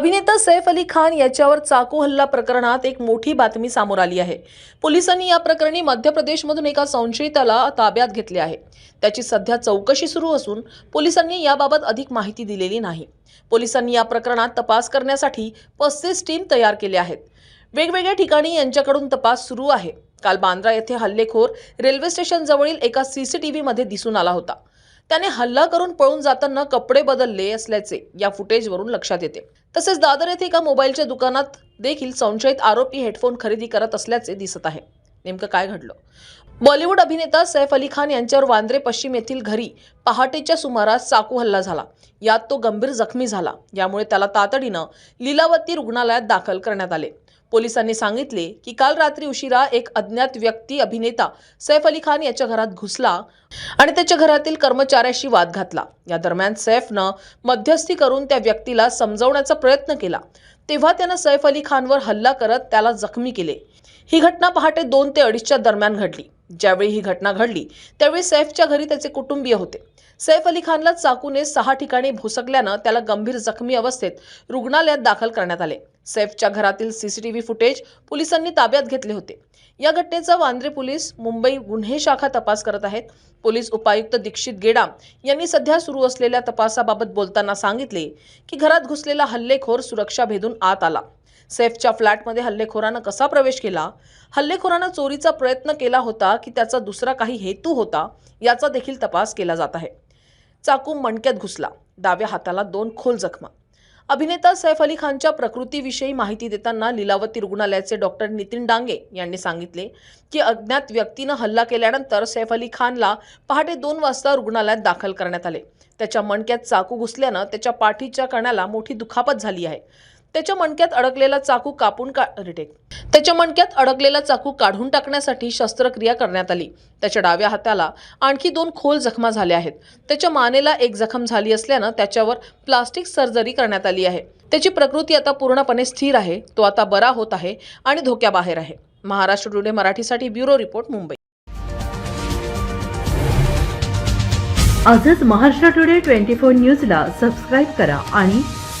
अभिनेता सैफ अली खान याच्यावर चाकू हल्ला प्रकरणात एक मोठी बातमी समोर आली आहे. पोलिसांनी या प्रकरणी मध्य प्रदेशमधून एका संशयिताला ताब्यात घेतले आहे. त्याची सध्या चौकशी सुरू असून पोलिसांनी याबाबत अधिक माहिती दिलेली नाही. पोलिसांनी या प्रकरणात तपास करण्यासाठी पस्तीस टीम तयार केल्या आहेत. वेगवेगळ्या ठिकाणी यांच्याकडून तपास सुरू आहे. काल बांद्रा येथे हल्लेखोर रेल्वे स्टेशनजवळील एका सी एका टी व्हीमध्ये दिसून आला होता. त्याने हल्ला करून पळून जाताना कपडे बदलले असल्याचे या फुटेजवरून लक्षात येते. तसेच दादर येथे एका मोबाईलच्या दुकानात देखील संशयित आरोपी हेडफोन खरेदी करत असल्याचे दिसत आहे. नेमकं काय घडलं? बॉलिवूड अभिनेता सैफ अली खान यांच्यावर वांद्रे पश्चिम येथील घरी पहाटेच्या सुमारास चाकू हल्ला झाला. यात तो गंभीर जखमी झाला. यामुळे त्याला तातडीनं लीलावती रुग्णालयात दाखल करण्यात आले. पोलिसांनी सांगितले की काल रात्री उशिरा एक अज्ञात व्यक्ती अभिनेता सैफ अली खान याच्या घरात घुसला आणि त्याच्या घरातील कर्मचाऱ्याशी वाद घातला. या दरम्यान सैफनं मध्यस्थी करून त्या व्यक्तीला समजवण्याचा प्रयत्न केला. तेव्हा त्यानं सैफ अली खानवर हल्ला करत त्याला जखमी केले. ही घटना पहाटे दोन ते अडीचच्या दरम्यान घडली. ज्यावेळी ही घटना घडली त्यावेळी सैफच्या घरी त्याचे कुटुंबीय होते. सैफ अली खानला चाकूने सहा ठिकाणी भोसकल्यानं त्याला गंभीर जखमी अवस्थेत रुग्णालयात दाखल करण्यात आले. सैफच्या घरातील सीसीटीव्ही फुटेज पोलिसांनी ताब्यात घेतले होते. या घटनेचा वांद्रे पोलीस मुंबई गुन्हे शाखा तपास करत आहेत. पोलीस उपायुक्त दीक्षित गेडाम यांनी सध्या सुरू असलेल्या तपासाबाबत बोलताना सांगितले की घरात घुसलेला हल्लेखोर सुरक्षा भेदून आत आला. सैफच्या फ्लॅटमध्ये हल्लेखोरानं कसा प्रवेश केला? हल्लेखोरानं चोरीचा प्रयत्न केला होता की त्याचा दुसरा काही हेतू होता? याचा देखील तपास केला जात आहे. चाकू मणक्यात घुसला. डाव्या हाताला दोन खोल जखमा. अभिनेता सैफ अली खानच्या प्रकृतीविषयी माहिती देताना लीलावती रुग्णालयाचे डॉक्टर नितीन डांगे यांनी सांगितले की अज्ञात व्यक्तीनं हल्ला केल्यानंतर सैफ अली खानला पहाटे दोन वाजता रुग्णालयात दाखल करण्यात आले. त्याच्या मणक्यात चाकू घुसल्यानं त्याच्या पाठीच्या कण्याला मोठी दुखापत झाली आहे. त्याच्या मणक्यात अडकलेला चाकू कापून का रिटेक त्याच्या मणक्यात अडकलेला चाकू काढून टाकण्यासाठी शस्त्रक्रिया करण्यात आली. त्याच्या डाव्या हाताला आणखी दोन खोल जखमा झाल्या आहेत. त्याच्या मानेला एक जखम झाली असल्यानं त्याच्यावर प्लास्टिक सर्जरी करण्यात आली आहे. त्याची प्रकृती आता पूर्णपणे स्थिर आहे. तो आता बरा होत आहे आणि धोक्याबाहेर आहे. महाराष्ट्र टुडे मराठीसाठी ब्युरो रिपोर्ट मुंबई. आजच महाराष्ट्र टुडे ट्वेंटी फोर न्यूजला सबस्क्राईब करा आणि